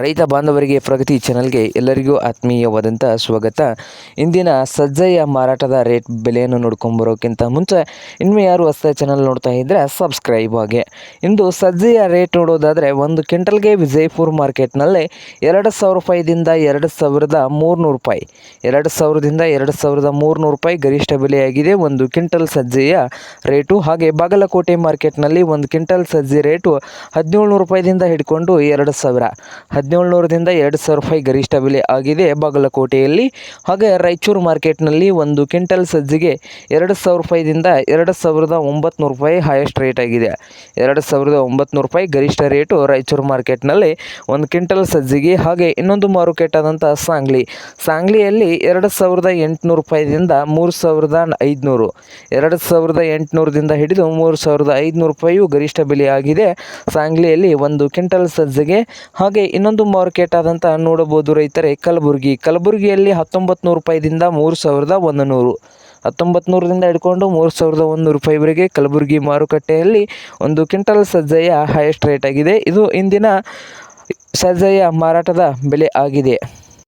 ರೈತ ಬಾಂಧವರಿಗೆ ಪ್ರಗತಿ ಚಾನಲ್ಗೆ ಎಲ್ಲರಿಗೂ ಆತ್ಮೀಯವಾದಂಥ ಸ್ವಾಗತ. ಇಂದಿನ ಸಜ್ಜೆಯ ಮಾರಾಟದ ರೇಟ್ ಬೆಲೆಯನ್ನು ನೋಡ್ಕೊಂಬರೋಕ್ಕಿಂತ ಮುಂಚೆ ಇನ್ನು ಯಾರು ಹೊಸ ಚಾನಲ್ ನೋಡ್ತಾ ಇದ್ದರೆ ಸಬ್ಸ್ಕ್ರೈಬ್ ಆಗಿ ಇಂದು ಸಜ್ಜೆಯ ರೇಟ್ ನೋಡೋದಾದರೆ ಒಂದು ಕ್ವಿಂಟಲ್ಗೆ ವಿಜಯಪುರ ಮಾರ್ಕೆಟ್ನಲ್ಲಿ ಎರಡು ಸಾವಿರ ರೂಪಾಯಿದಿಂದ ಎರಡು ಸಾವಿರದ ಮೂರುನೂರು ರೂಪಾಯಿ. ಎರಡು ಸಾವಿರದಿಂದ ಎರಡು ಸಾವಿರದ ಮೂರುನೂರು ರೂಪಾಯಿ ಗರಿಷ್ಠ ಬೆಲೆಯಾಗಿದೆ ಒಂದು ಕ್ವಿಂಟಲ್ ಸಜ್ಜೆಯ ರೇಟು. ಹಾಗೆ ಬಾಗಲಕೋಟೆ ಮಾರ್ಕೆಟ್ನಲ್ಲಿ ಒಂದು ಕ್ವಿಂಟಲ್ ಸಜ್ಜೆ ರೇಟು ಹದಿನೇಳು ರೂಪಾಯಿದಿಂದ ಹಿಡ್ಕೊಂಡು ಎರಡು ಸಾವಿರ. ಹದಿನೇಳು ನೂರದಿಂದ ಎರಡು ಸಾವಿರ ರೂಪಾಯಿ ಗರಿಷ್ಠ ಬೆಲೆ ಆಗಿದೆ ಬಾಗಲಕೋಟೆಯಲ್ಲಿ. ಹಾಗೆ ರಾಯಚೂರು ಮಾರ್ಕೆಟ್ನಲ್ಲಿ ಒಂದು ಕ್ವಿಂಟಲ್ ಸಜ್ಜಿಗೆ ಎರಡು ಸಾವಿರ ರೂಪಾಯಿದಿಂದ ಎರಡು ಸಾವಿರದ ಒಂಬತ್ತು ರೂಪಾಯಿ ಹೈಯೆಸ್ಟ್ ರೇಟ್ ಆಗಿದೆ. ಎರಡು ಸಾವಿರದ ಒಂಬತ್ತು ರೂಪಾಯಿ ಗರಿಷ್ಠ ರೇಟು ರಾಯಚೂರು ಮಾರ್ಕೆಟ್ನಲ್ಲಿ ಒಂದು ಕ್ವಿಂಟಲ್ ಸಜ್ಜಿಗೆ. ಹಾಗೆ ಇನ್ನೊಂದು ಮಾರುಕಟ್ಟಾದಂಥ ಸಾಂಗ್ಲಿ. ಸಾಂಗ್ಲಿಯಲ್ಲಿ ಎರಡು ಸಾವಿರದ ಎಂಟುನೂರು ರೂಪಾಯಿದಿಂದ ಮೂರು ಸಾವಿರದ ಐದುನೂರು. ಎರಡು ಸಾವಿರದ ಎಂಟುನೂರದಿಂದ ಹಿಡಿದು ಮೂರು ಸಾವಿರದ ಐದುನೂರು ರೂಪಾಯಿಯು ಗರಿಷ್ಠ ಬೆಲೆ ಆಗಿದೆ. ಸಾಂಗ್ಲಿಯಲ್ಲಿ ಒಂದು ಕ್ವಿಂಟಲ್ ಸಜ್ಜಿಗೆ. ಹಾಗೆ ಇನ್ನೊಂದು ಮಾರ್ಕೆಟ್ ಆದಂಥ ನೋಡಬಹುದು ರೈತರೇ, ಕಲಬುರಗಿ. ಕಲಬುರಗಿಯಲ್ಲಿ ಹತ್ತೊಂಬತ್ತು ನೂರು ರೂಪಾಯಿದಿಂದ ಮೂರು ಸಾವಿರದ ಒಂದು ನೂರು ಹತ್ತೊಂಬತ್ತು ನೂರರಿಂದ ಹಿಡ್ಕೊಂಡು ಮೂರು ಸಾವಿರದ ಒಂದು ರೂಪಾಯಿವರೆಗೆ ಕಲಬುರಗಿ ಮಾರುಕಟ್ಟೆಯಲ್ಲಿ ಒಂದು ಕ್ವಿಂಟಲ್ ಸಜ್ಜೆಯ ಹೈಯೆಸ್ಟ್ ರೇಟ್ ಆಗಿದೆ. ಇದು ಇಂದಿನ ಸಜ್ಜೆಯ ಮಾರಾಟದ ಬೆಲೆ ಆಗಿದೆ.